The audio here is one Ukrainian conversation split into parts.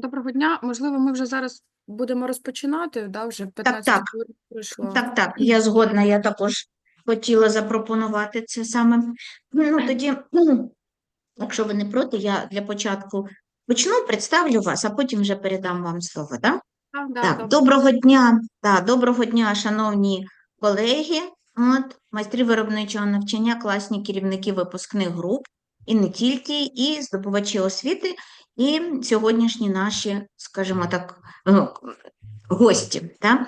Доброго дня. Можливо, ми вже зараз будемо розпочинати, да, вже 15 так. хвилин пройшло. Так, так, я згодна, я також хотіла запропонувати це саме. Ну, тоді, ну, якщо ви не проти, я для початку почну, представлю вас, а потім вже передам вам слово, так? Так, да, Так, добре. доброго дня, да, доброго дня, шановні колеги, от, майстри виробничого навчання, класні керівники випускних груп, і не тільки, і здобувачі освіти, і сьогоднішні наші, скажімо так, е, гості. Да?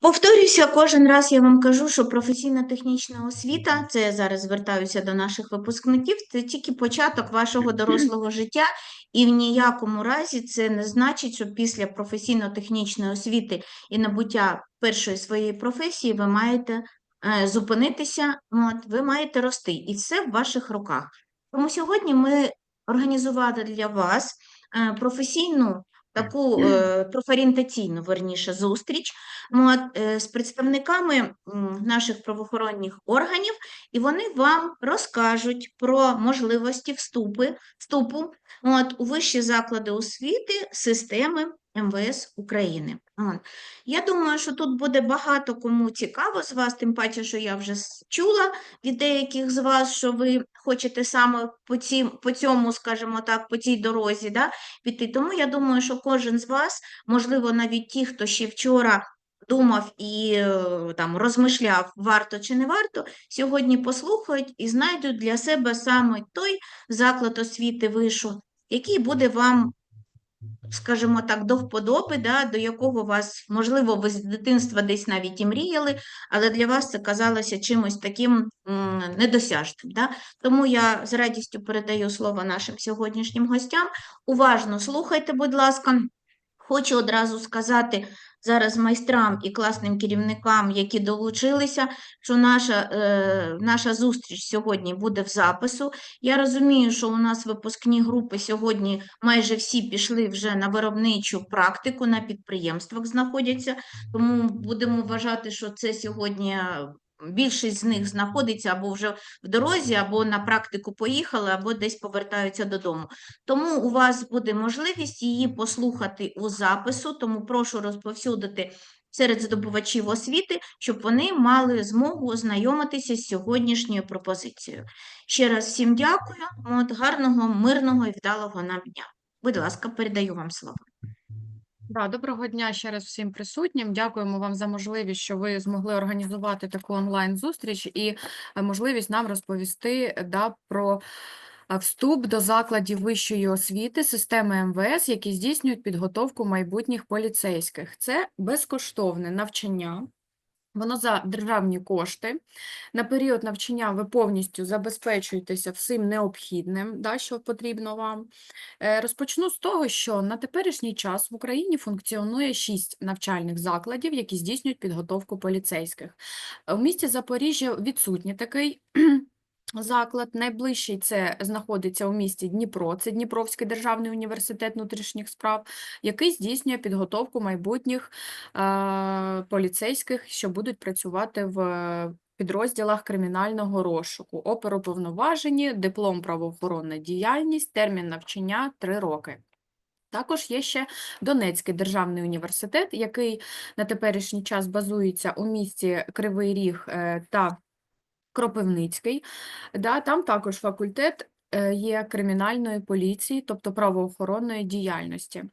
Повторюся, кожен раз я вам кажу, що професійно-технічна освіта, це я зараз звертаюся до наших випускників, це тільки початок вашого дорослого життя, і в ніякому разі це не значить, що після професійно-технічної освіти і набуття першої своєї професії ви маєте е, зупинитися, от, ви маєте рости, і це в ваших руках. Тому сьогодні ми організували для вас е, професійну таку е, профорієнтаційну, верніше, зустріч е, з представниками наших правоохоронних органів, і вони вам розкажуть про можливості вступи, вступу от, у вищі заклади освіти системи МВС України. Я думаю, що тут буде багато кому цікаво з вас, тим паче, що я вже чула від деяких з вас, що ви хочете саме по, ці, по цьому, скажімо так, по цій дорозі да, піти. Тому я думаю, що кожен з вас, можливо, навіть ті, хто ще вчора думав і е, там розмишляв, варто чи не варто, сьогодні послухають і знайдуть для себе саме той заклад освіти вишу, який буде вам, скажімо так, до вподоби, да, до якого вас, можливо, ви з дитинства десь навіть і мріяли, але для вас це казалося чимось таким недосяжним. Да? Тому я з радістю передаю слово нашим сьогоднішнім гостям. Уважно слухайте, будь ласка. Хочу одразу сказати зараз майстрам і класним керівникам, які долучилися, що наша, е, наша зустріч сьогодні буде в запису. Я розумію, що у нас випускні групи сьогодні майже всі пішли вже на виробничу практику, на підприємствах знаходяться, тому будемо вважати, що це сьогодні. Більшість з них знаходиться або вже в дорозі, або на практику поїхали, або десь повертаються додому. Тому у вас буде можливість її послухати у запису, тому прошу розповсюдити серед здобувачів освіти, щоб вони мали змогу ознайомитися з сьогоднішньою пропозицією. Ще раз всім дякую, от, гарного, мирного і вдалого нам дня. Будь ласка, передаю вам слово. Да, доброго дня ще раз всім присутнім. Дякуємо вам за можливість, що ви змогли організувати таку онлайн-зустріч і е, можливість нам розповісти да, про е, вступ до закладів вищої освіти системи МВС, які здійснюють підготовку майбутніх поліцейських. Це безкоштовне навчання. Воно за державні кошти. На період навчання ви повністю забезпечуєтеся всім необхідним, да, що потрібно вам. Е, Розпочну з того, що на теперішній час в Україні функціонує шість навчальних закладів, які здійснюють підготовку поліцейських. У місті Запоріжжя відсутній такий заклад. Найближчий це знаходиться у місті Дніпро, це Дніпровський державний університет внутрішніх справ, який здійснює підготовку майбутніх е, поліцейських, що будуть працювати в підрозділах кримінального розшуку. Оперуповноважені, диплом правоохоронна діяльність, термін навчання 3 роки. Також є ще Донецький державний університет, який на теперішній час базується у місті Кривий Ріг е, та Кропивницький. Да, там також факультет е, є кримінальної поліції, тобто правоохоронної діяльності.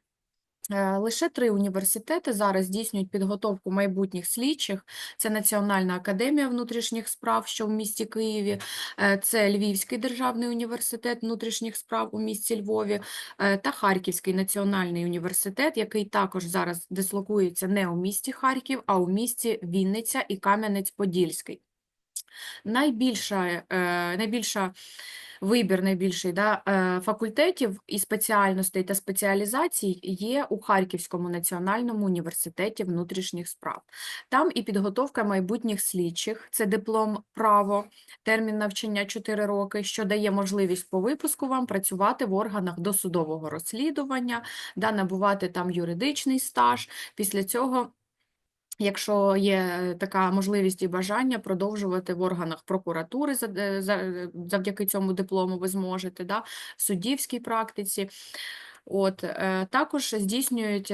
Е, Лише три університети зараз здійснюють підготовку майбутніх слідчих. Це Національна академія внутрішніх справ, що в місті Києві, е, це Львівський державний університет внутрішніх справ у місті Львові та Харківський національний університет, який також зараз дислокується не у місті Харків, а у місті Вінниця і Кам'янець-Подільський. Найбільша, е, найбільша вибір найбільший да, е, факультетів і спеціальностей та спеціалізацій є у Харківському національному університеті внутрішніх справ. Там і підготовка майбутніх слідчих, це диплом право, термін навчання 4 роки, що дає можливість по випуску вам працювати в органах досудового розслідування, да, набувати там юридичний стаж. Після цього Якщо є е, така можливість і бажання продовжувати в органах прокуратури е, е, завдяки цьому диплому ви зможете, да, в суддівській практиці. От, також здійснюють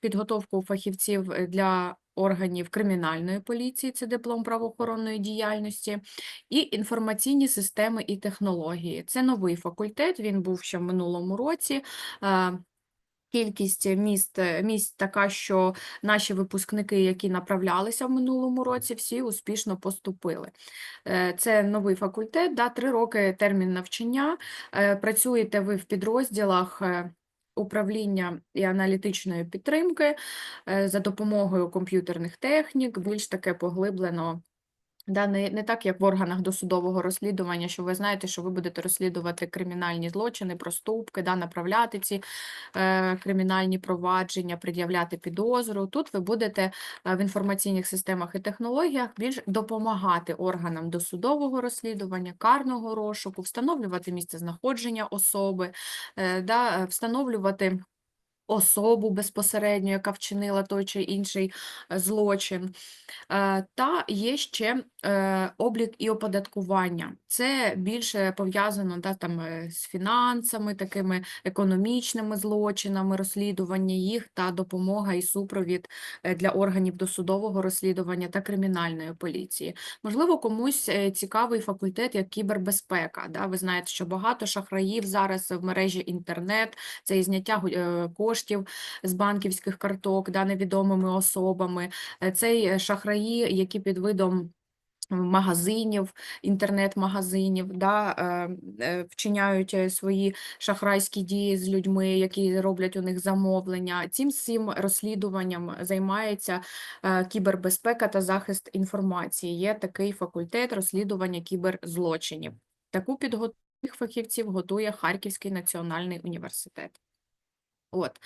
підготовку фахівців для органів кримінальної поліції, це диплом правоохоронної діяльності, і інформаційні системи і технології. Це новий факультет, він був ще в минулому році. Кількість міст, е, місць така, що наші випускники, які направлялися в минулому році, всі успішно поступили. Е, Це новий факультет, да, три роки термін навчання. Е, Працюєте ви в підрозділах управління і аналітичної підтримки за допомогою комп'ютерних технік, більш таке поглиблено. Да, не, не так, як в органах досудового розслідування, що ви знаєте, що ви будете розслідувати кримінальні злочини, проступки, да, направляти ці е, кримінальні провадження, пред'являти підозру. Тут ви будете е, в інформаційних системах і технологіях більш допомагати органам досудового розслідування, карного розшуку, встановлювати місце знаходження особи, е, да, встановлювати особу безпосередньо, яка вчинила той чи інший е, злочин. Е, Та є ще е, облік і оподаткування. Це більше пов'язано да, там, з фінансами, такими економічними злочинами, розслідування їх та допомога і супровід для органів досудового розслідування та кримінальної поліції. Можливо, комусь цікавий факультет як кібербезпека. Да? Ви знаєте, що багато шахраїв зараз в мережі інтернет, це і зняття е, коштів з банківських карток да, невідомими особами. Е, Це й шахраї, які під видом магазинів, інтернет-магазинів, да, е, е, вчиняють е, свої шахрайські дії з людьми, які роблять у них замовлення. Цим всім розслідуванням займається е, кібербезпека та захист інформації. Є такий факультет розслідування кіберзлочинів. Таку підготовку фахівців готує Харківський національний університет. От.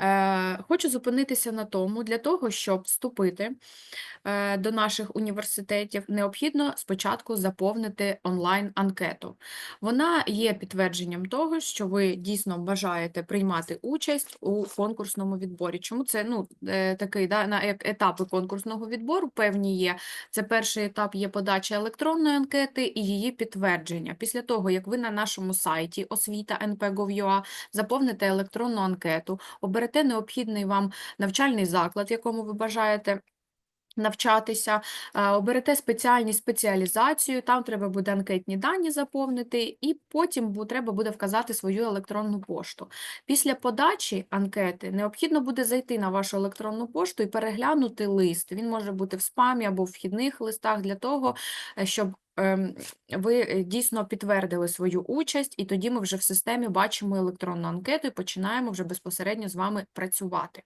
Е, хочу зупинитися на тому, для того, щоб вступити е, до наших університетів, необхідно спочатку заповнити онлайн-анкету. Вона є підтвердженням того, що ви дійсно бажаєте приймати участь у конкурсному відборі. Чому це ну, е, такий да, на як етапи конкурсного відбору певні є. Це перший етап є подача електронної анкети і її підтвердження. Після того, як ви на нашому сайті освіта np.gov.ua заповните електронну анкету, оберете необхідний вам навчальний заклад, в якому ви бажаєте навчатися, е, оберете спеціальність, спеціалізацію, там треба буде анкетні дані заповнити, і потім треба буде вказати свою електронну пошту. Після подачі анкети необхідно буде зайти на вашу електронну пошту і переглянути лист. Він може бути в спамі або в вхідних листах для того, е, щоб ви е, дійсно підтвердили свою участь, і тоді ми вже в системі бачимо електронну анкету і починаємо вже безпосередньо з вами працювати.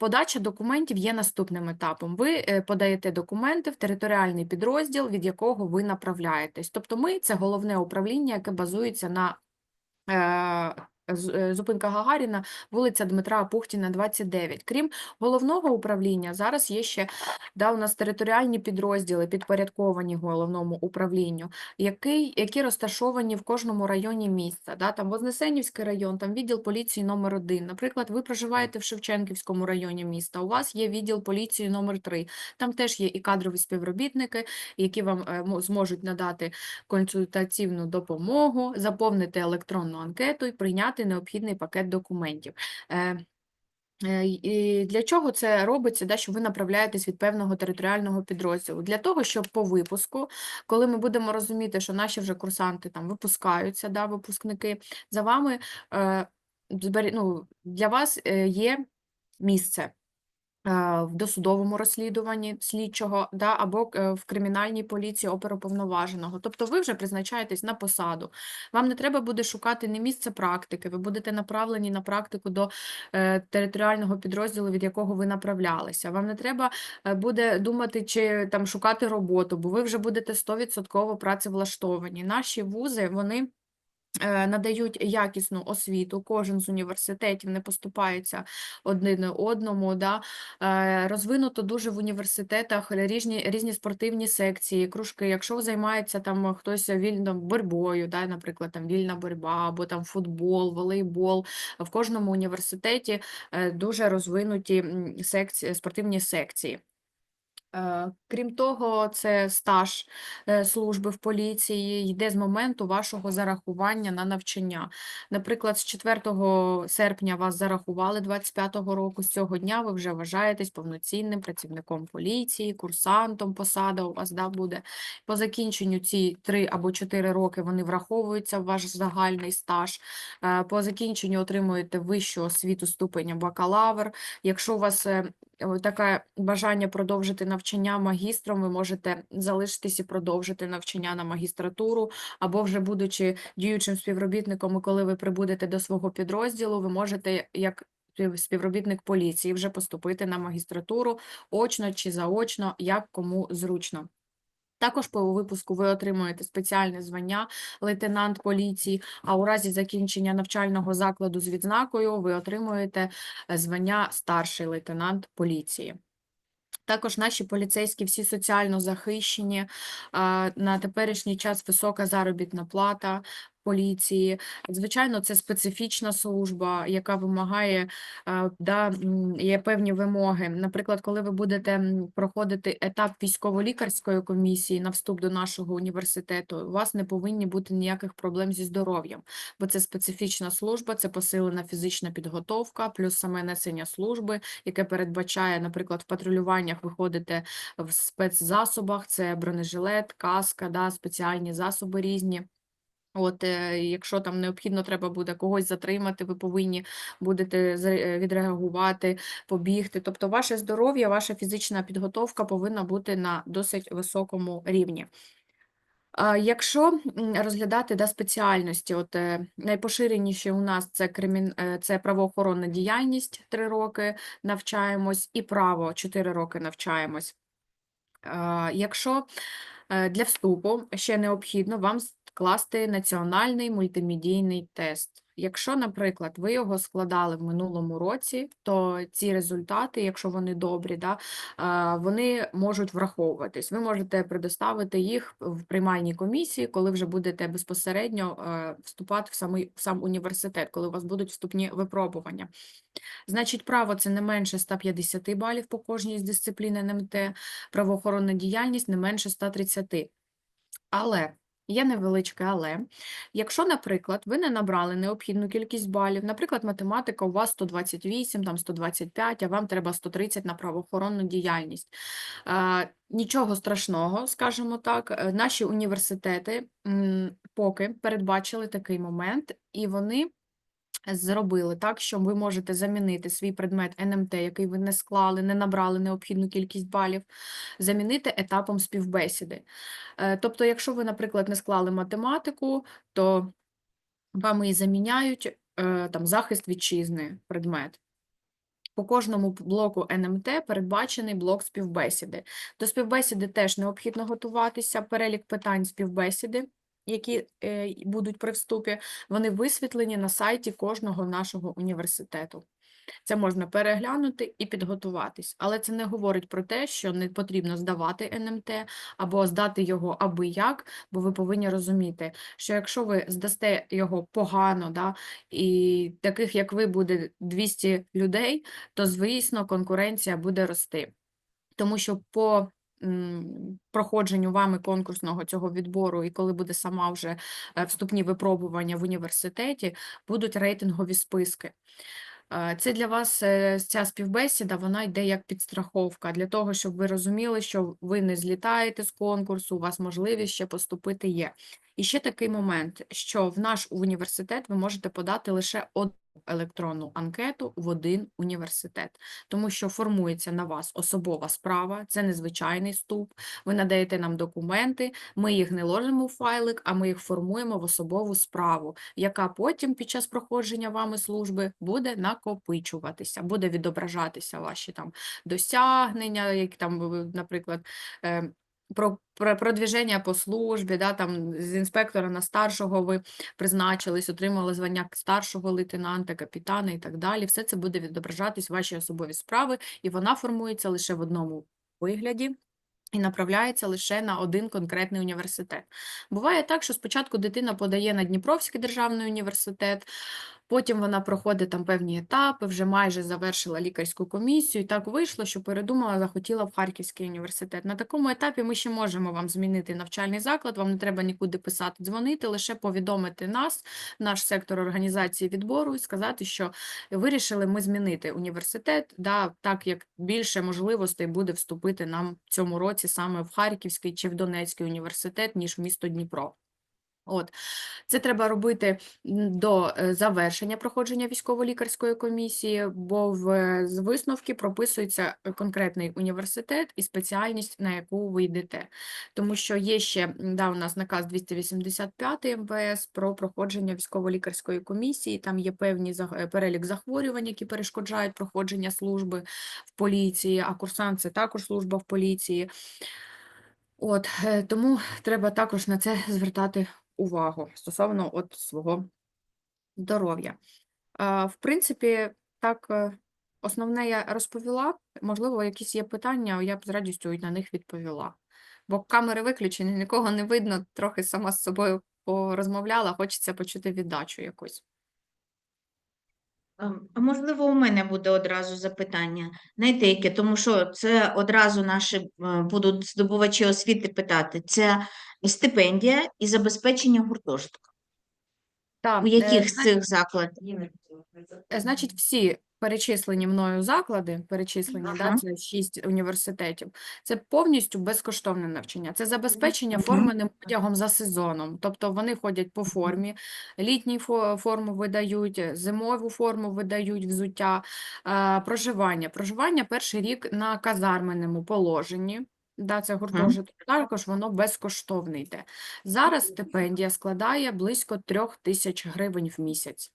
Подача документів є наступним етапом. Ви е, подаєте документи в територіальний підрозділ, від якого ви направляєтесь. Тобто ми це головне управління, яке базується на е, зупинка Гагаріна, вулиця Дмитра Апухтіна, 29. Крім головного управління, зараз є ще да, у нас територіальні підрозділи, підпорядковані головному управлінню, який, які розташовані в кожному районі міста. Да, там Вознесенівський район, там відділ поліції номер 1 Наприклад, ви проживаєте в Шевченківському районі міста, у вас є відділ поліції номер 3 Там теж є і кадрові співробітники, які вам е, зможуть надати консультаційну допомогу, заповнити електронну анкету і прийняти необхідний пакет документів. Е, Е, І для чого це робиться, да, що ви направляєтесь від певного територіального підрозділу? Для того, щоб по випуску, коли ми будемо розуміти, що наші вже курсанти там випускаються, да, випускники, за вами е, ну, для вас є місце в досудовому розслідуванні слідчого да, або е, в кримінальній поліції оперуповноваженого. Тобто ви вже призначаєтесь на посаду. Вам не треба буде шукати не місце практики, ви будете направлені на практику до е, територіального підрозділу, від якого ви направлялися. Вам не треба е, буде думати чи там шукати роботу, бо ви вже будете 100% працевлаштовані. Наші вузи, вони надають якісну освіту. Кожен з університетів не поступається один одному. Да? Е, Розвинуто дуже в університетах різні, різні спортивні секції, кружки. Якщо займається там хтось вільно боротьбою, да, наприклад, там вільна боротьба, або там футбол, волейбол, в кожному університеті е, дуже розвинуті секції, спортивні секції. Е, Крім того, це стаж е, служби в поліції йде з моменту вашого зарахування на навчання. Наприклад, з 4 серпня вас зарахували 25-го року, з цього дня ви вже вважаєтесь повноцінним працівником поліції, курсантом, посада у вас да, буде. По закінченню ці 3 або 4 роки вони враховуються в ваш загальний стаж. Е, По закінченню отримуєте вищу освіту ступеня бакалавр. Якщо у вас таке бажання продовжити навчання магістром, ви можете залишитись і продовжити навчання на магістратуру, або вже будучи діючим співробітником, коли ви прибудете до свого підрозділу, ви можете як спів- співробітник поліції вже поступити на магістратуру очно чи заочно, як кому зручно. Також по випуску ви отримуєте спеціальне звання лейтенант поліції, а у разі закінчення навчального закладу з відзнакою ви отримуєте е, звання старший лейтенант поліції. Також наші поліцейські всі соціально захищені. На теперішній час висока заробітна плата поліції. Звичайно, це специфічна служба, яка вимагає, а, да, є певні вимоги. Наприклад, коли ви будете проходити етап військово-лікарської комісії на вступ до нашого університету, у вас не повинні бути ніяких проблем зі здоров'ям, бо це специфічна служба, це посилена фізична підготовка, плюс саме несення служби, яке передбачає, наприклад, в патрулюваннях виходите в спецзасобах, це бронежилет, каска, да, спеціальні засоби різні. От, е, якщо там необхідно, треба буде когось затримати, ви повинні будете е, відреагувати, побігти. Тобто, ваше здоров'я, ваша фізична підготовка повинна бути на досить високому рівні. Якщо розглядати да, спеціальності, от е, найпоширеніші у нас це кримін... це правоохоронна діяльність 3 роки навчаємось, і право 4 роки навчаємось. Якщо для вступу ще необхідно вам скласти національний мультимедійний тест. Якщо, наприклад, ви його складали в минулому році, то ці результати, якщо вони добрі, да, вони можуть враховуватись. Ви можете предоставити їх в приймальній комісії, коли вже будете безпосередньо е, вступати в самий в сам університет, коли у вас будуть вступні випробування. Значить, право це не менше 150 балів по кожній з дисциплін НМТ, правоохоронна діяльність не менше 130. Але є невеличке але. Якщо, наприклад, ви не набрали необхідну кількість балів, наприклад, математика у вас 128, там 125, а вам треба 130 на правоохоронну діяльність. Е, Нічого страшного, скажімо так, е, наші університети поки передбачили такий момент, і вони зробили так, що ви можете замінити свій предмет НМТ, який ви не склали, не набрали необхідну кількість балів, замінити етапом співбесіди. Е, Тобто, якщо ви, наприклад, не склали математику, то вам і заміняють е, там захист вітчизни предмет. По кожному блоку НМТ передбачений блок співбесіди. До співбесіди теж необхідно готуватися. Перелік питань співбесіди, які е, будуть при вступі, вони висвітлені на сайті кожного нашого університету. Це можна переглянути і підготуватись, але це не говорить про те, що не потрібно здавати НМТ або здати його аби як, бо ви повинні розуміти, що якщо ви здасте його погано, да, і таких як ви буде 200 людей, то звісно конкуренція буде рости. Тому що по проходженню вами конкурсного цього відбору, і коли буде сама вже е, вступні випробування в університеті, будуть рейтингові списки. Е, Це для вас е, ця співбесіда, вона йде як підстраховка для того, щоб ви розуміли, що ви не злітаєте з конкурсу, у вас можливість ще поступити є. І ще такий момент, що в наш університет ви можете подати лише одну електронну анкету в один університет, тому що формується на вас особова справа, це незвичайний вступ. Ви надаєте нам документи, ми їх не ложимо в файлик, а ми їх формуємо в особову справу, яка потім під час проходження вами служби буде накопичуватися, буде відображатися ваші там досягнення, як там, наприклад, е, про, про продвіження по службі, да, там з інспектора на старшого ви призначились, отримали звання старшого лейтенанта, капітана і так далі. Все це буде відображатись в вашій особовій справи, і вона формується лише в одному вигляді. І направляється лише на один конкретний університет. Буває так, що спочатку дитина подає на Дніпровський державний університет, потім вона проходить там певні етапи, вже майже завершила лікарську комісію, і так вийшло, що передумала, захотіла в Харківський університет. На такому етапі ми ще можемо вам змінити навчальний заклад, вам не треба нікуди писати, дзвонити, лише повідомити нас, наш сектор організації відбору, і сказати, що вирішили ми змінити університет, да, так як більше можливостей буде вступити нам в цьому році саме в Харківський чи в Донецький університет, ніж в місто Дніпро. От. Це треба робити до е, завершення проходження військово-лікарської комісії, бо в е, з висновки прописується е, конкретний університет і спеціальність, на яку ви йдете. Тому що є ще да, у нас наказ 285 МВС про проходження військово-лікарської комісії. Там є певний перелік захворювань, які перешкоджають проходження служби в поліції, а курсант це також служба в поліції. От, тому треба також на це звертати увагу стосовно от свого здоров'я. В принципі, так, е, основне я розповіла. Можливо, якісь є питання, я б з радістю на них відповіла. Бо камери виключені, нікого не видно, трохи сама з собою порозмовляла, хочеться почути віддачу якусь. Ем, А можливо, у мене буде одразу запитання. Знаєте, яке? Тому що це одразу наші е, будуть здобувачі освіти питати. Це стипендія і забезпечення гуртожитку. Так, У е, яких з цих закладів? Е, Значить, всі перечислені мною заклади, перечислені, да, це шість університетів, це повністю безкоштовне навчання. Це забезпечення форменим одягом за сезоном. Тобто вони ходять по формі, літній форму видають, е, зимову форму видають, взуття, е, проживання. Проживання перший рік на казарменому положенні. Да, це гуртожиток, також воно безкоштовне йде. Зараз стипендія складає близько трьох тисяч гривень в місяць.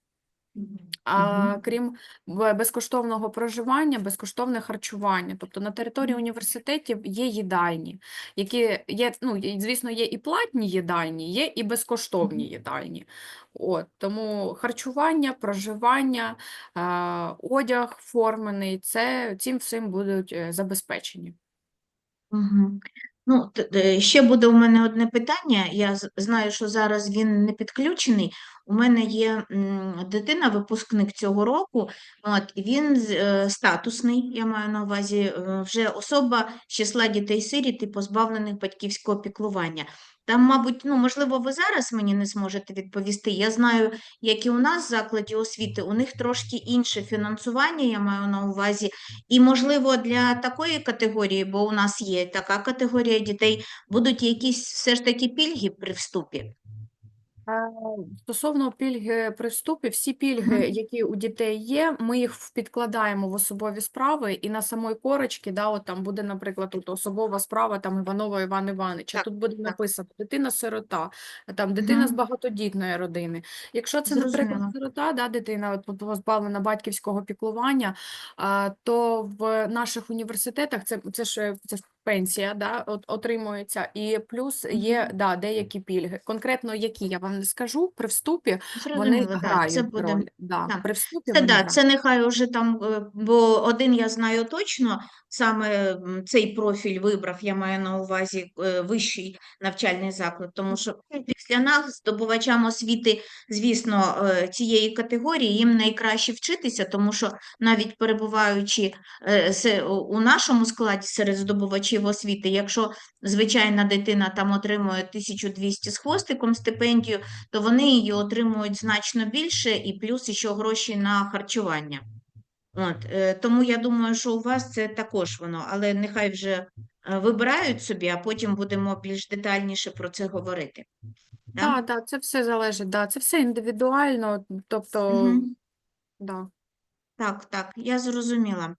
А крім безкоштовного проживання, безкоштовне харчування. Тобто на території університетів є їдальні, які є, ну, звісно, є і платні їдальні, є і безкоштовні їдальні. От, тому харчування, проживання, одяг формений, це цим всім будуть е, забезпечені. Ну, ще буде у мене одне питання. Я знаю, що зараз він не підключений. У мене є дитина, випускник цього року. От, він е, статусний, я маю на увазі, е, вже особа з числа дітей-сиріт і позбавлених батьківського піклування. Там, мабуть, ну, можливо, ви зараз мені не зможете відповісти. Я знаю, як і у нас в закладі освіти, у них трошки інше фінансування, я маю на увазі. І, можливо, для такої категорії, бо у нас є така категорія дітей, будуть якісь все ж таки пільги при вступі. Е, Стосовно пільги при вступі, всі пільги, Мгм. які у дітей є, ми їх в- підкладаємо в особові справи, і на самої корочці, да, от там буде, наприклад, тут особова справа там Іванова Іван Івановича. Так, Тут буде так. написано дитина-сирота, там дитина з Мгм. багатодітної родини. Якщо це, наприклад, Зрозуміло. сирота, да, дитина от, по- позбавлена батьківського піклування, а, то в наших університетах це, це ж е, це ж пенсія, да, от, отримується, і плюс є да, деякі пільги. Конкретно які я вам не скажу, при вступі вони Зрозуміло, так, це буде. роль. Да, так. при вступі Це вони да, грають. це нехай уже там, е, бо один я знаю точно, саме м, цей профіль вибрав, я маю на увазі е, вищий навчальний заклад, тому що після нас, здобувачам освіти, звісно, е, цієї категорії, їм найкраще вчитися, тому що навіть перебуваючи е, се- у нашому складі серед здобувачів освіти, якщо звичайна дитина там отримує 1200 з хвостиком стипендію, то вони її отримують значно більше і плюс ще гроші на харчування. От, е, тому я думаю, що у вас це також воно, але нехай вже е, вибирають собі, а потім будемо більш детальніше про це говорити. Да? Так, да, це все залежить, да, це все індивідуально, тобто, Мгм. да. Так, так, я зрозуміла.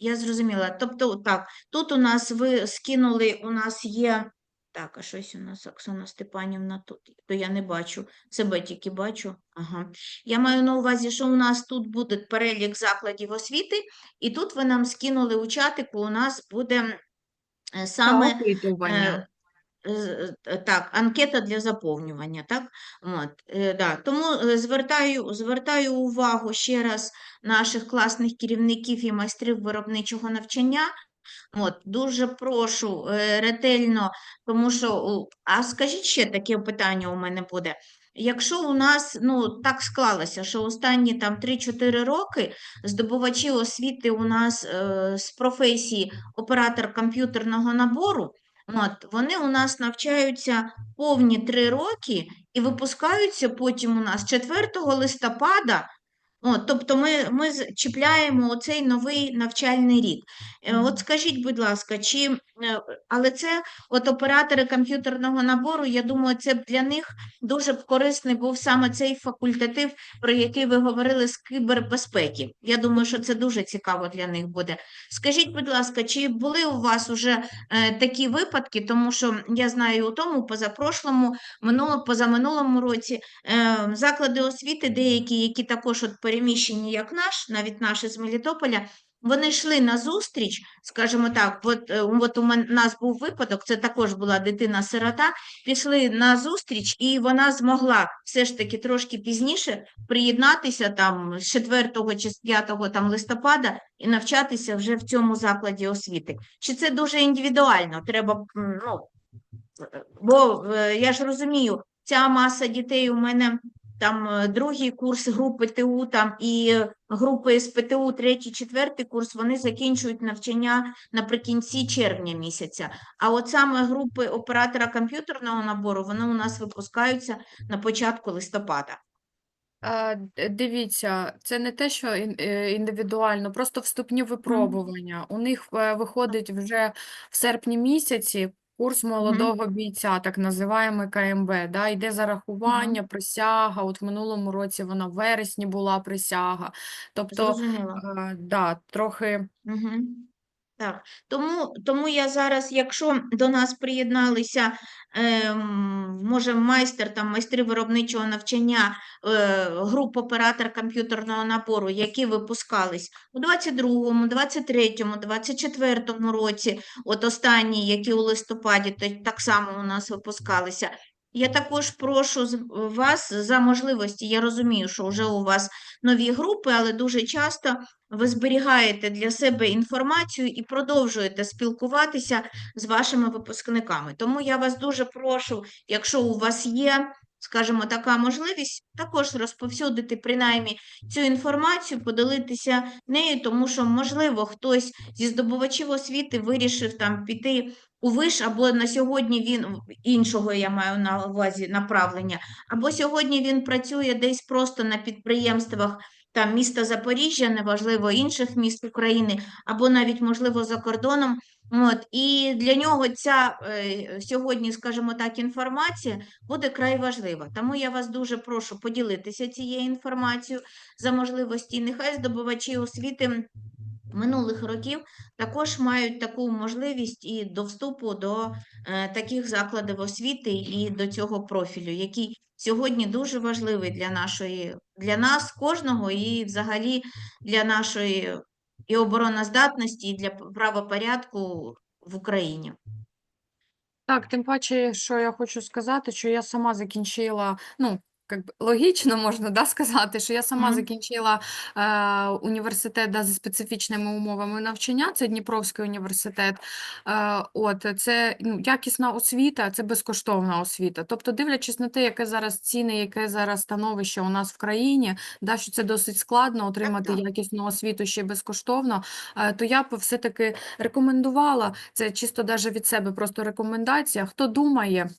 Я зрозуміла. Тобто, так, тут у нас ви скинули, у нас є. Так, а щось у нас Оксана Степанівна тут, то я не бачу, себе тільки бачу. Ага. Я маю на увазі, що у нас тут буде перелік закладів освіти, і тут ви нам скинули у чатику, у нас буде е, саме опитування. Е, Так, анкета для заповнювання, так? От, е, да. Тому е, звертаю, звертаю увагу ще раз наших класних керівників і майстрів виробничого навчання. От, дуже прошу ретельно, тому що, а скажіть ще таке питання у мене буде. Якщо у нас ну, так склалося, що останні там 3-4 роки здобувачі освіти у нас е, з професії оператор комп'ютерного набору, от, вони у нас навчаються повні три роки і випускаються потім у нас 4 листопада. От, тобто ми, ми чіпляємо оцей новий навчальний рік. Е, От скажіть, будь ласка, чи, е, але це от оператори комп'ютерного набору, я думаю, це б для них дуже б корисний був саме цей факультатив, про який ви говорили з кібербезпеки. Я думаю, що це дуже цікаво для них буде. Скажіть, будь ласка, чи були у вас уже е, такі випадки, тому що я знаю у тому, позапрошлому, минуло, позаминулому році заклади освіти, деякі, які також от переміщені, як наш, навіть наші з Мелітополя, вони йшли на зустріч, скажімо так, от, е, от у нас був випадок, це також була дитина-сирота, пішли на зустріч, і вона змогла все ж таки трошки пізніше приєднатися там з 4 чи з 5 там, листопада і навчатися вже в цьому закладі освіти. Чи це дуже індивідуально? Треба, ну, Е, Бо е, я ж розумію, ця маса дітей у мене там е, другий курс групи ТУ там і групи СПТУ, третій, четвертий курс, вони закінчують навчання наприкінці червня місяця. А от саме групи оператора комп'ютерного набору, вони у нас випускаються на початку листопада. Д- Дивіться, це не те, що е, індивідуально, просто вступні випробування. У них е, виходить вже в серпні місяці курс молодого бійця, так називаємо КМБ. Да? Йде зарахування, присяга. От в минулому році вона в вересні була присяга. Тобто, Зрозуміло. е, да, трохи. Угу. Так, тому, тому я зараз, якщо до нас приєдналися, ем, може, майстер, там, майстри виробничого навчання, е, груп оператор комп'ютерного набору, які випускались у 22-му, 23-му, 24-му році, от останні, які у листопаді, то так само у нас випускалися. Я також прошу вас за можливості, я розумію, що вже у вас нові групи, але дуже часто ви зберігаєте для себе інформацію і продовжуєте спілкуватися з вашими випускниками. Тому я вас дуже прошу, якщо у вас є, скажімо, така можливість, також розповсюдити принаймні цю інформацію, поділитися нею, тому що, можливо, хтось зі здобувачів освіти вирішив там піти у виш, або на сьогодні він іншого я маю на увазі направлення, або сьогодні він працює десь просто на підприємствах там міста Запоріжжя, неважливо інших міст України, або навіть, можливо, за кордоном. От, і для нього ця е, сьогодні, скажімо так, інформація буде край важлива. Тому я вас дуже прошу поділитися цією інформацією за можливості. Нехай здобувачі освіти минулих років також мають таку можливість і до вступу до е, таких закладів освіти і до цього профілю, який сьогодні дуже важливий для нашої, для нас, кожного, і взагалі для нашої і обороноздатності, і для правопорядку в Україні. Так, тим паче, що я хочу сказати, що я сама закінчила, ну, как би, логічно можна да, сказати, що я сама Мгм. закінчила е, університет да, за специфічними умовами навчання, це Дніпровський університет. Е, от, це ну, якісна освіта, це безкоштовна освіта. Тобто, дивлячись на те, яке зараз ціни, яке зараз становище у нас в країні, да, що це досить складно отримати так. якісну освіту ще безкоштовно, е, то я б все-таки рекомендувала, це чисто даже від себе просто рекомендація, хто думає,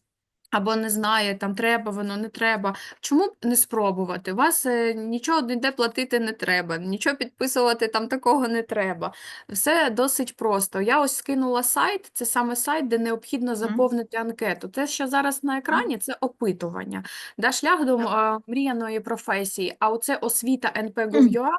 або не знає, там треба воно, не треба. Чому б не спробувати? Вас е, нічого ніде платити не треба, нічого підписувати там такого не треба. Все досить просто. Я ось скинула сайт, це саме сайт, де необхідно заповнити анкету. Те, що зараз на екрані, це опитування. Да, шлях до е, мріяної професії. А оце освіта НП.gov.ua,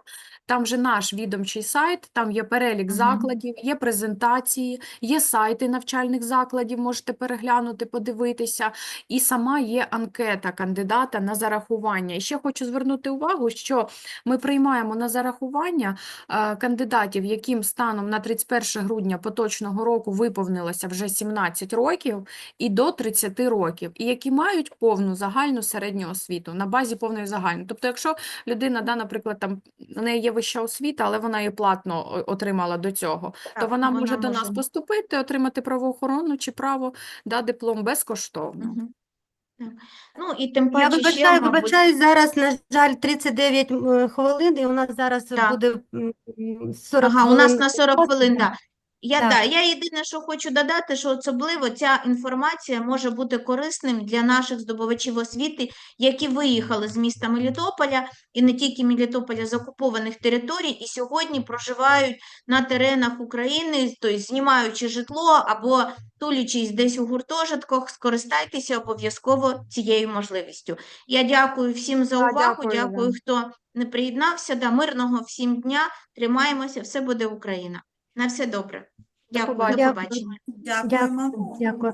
там же наш відомчий сайт, там є перелік закладів, є презентації, є сайти навчальних закладів, можете переглянути, подивитися. І сама є анкета кандидата на зарахування. І ще хочу звернути увагу, що ми приймаємо на зарахування е, кандидатів, яким станом на 31 грудня поточного року виповнилося вже 17 років і до 30 років, і які мають повну загальну середню освіту на базі повної загальної. Тобто, якщо людина, да, наприклад, там в неї є вища освіта, але вона її платно отримала до цього, то Так, вона може до нас поступити, отримати правоохоронну чи право, да, диплом безкоштовно. Так. Ну і тим Я паче ще, вибачаю, мабуть, вибачаюсь, зараз, на жаль, 39 м, хвилин, і у нас зараз Так. буде м, м, 40 Ага, у нас хвилин на 40 хвилин, послуг. Да. Я, Так. да, я єдине, що хочу додати, що особливо ця інформація може бути корисним для наших здобувачів освіти, які виїхали з міста Мелітополя і не тільки Мелітополя, з окупованих територій, і сьогодні проживають на теренах України, тобто знімаючи житло або тулячись десь у гуртожитках, скористайтеся обов'язково цією можливістю. Я дякую всім за Да, увагу, дякую дякую, вам. хто не приєднався. Да, мирного всім дня, тримаємося, все буде Україна. На все добре. Дякую, до побачення. Дякую. Дякую.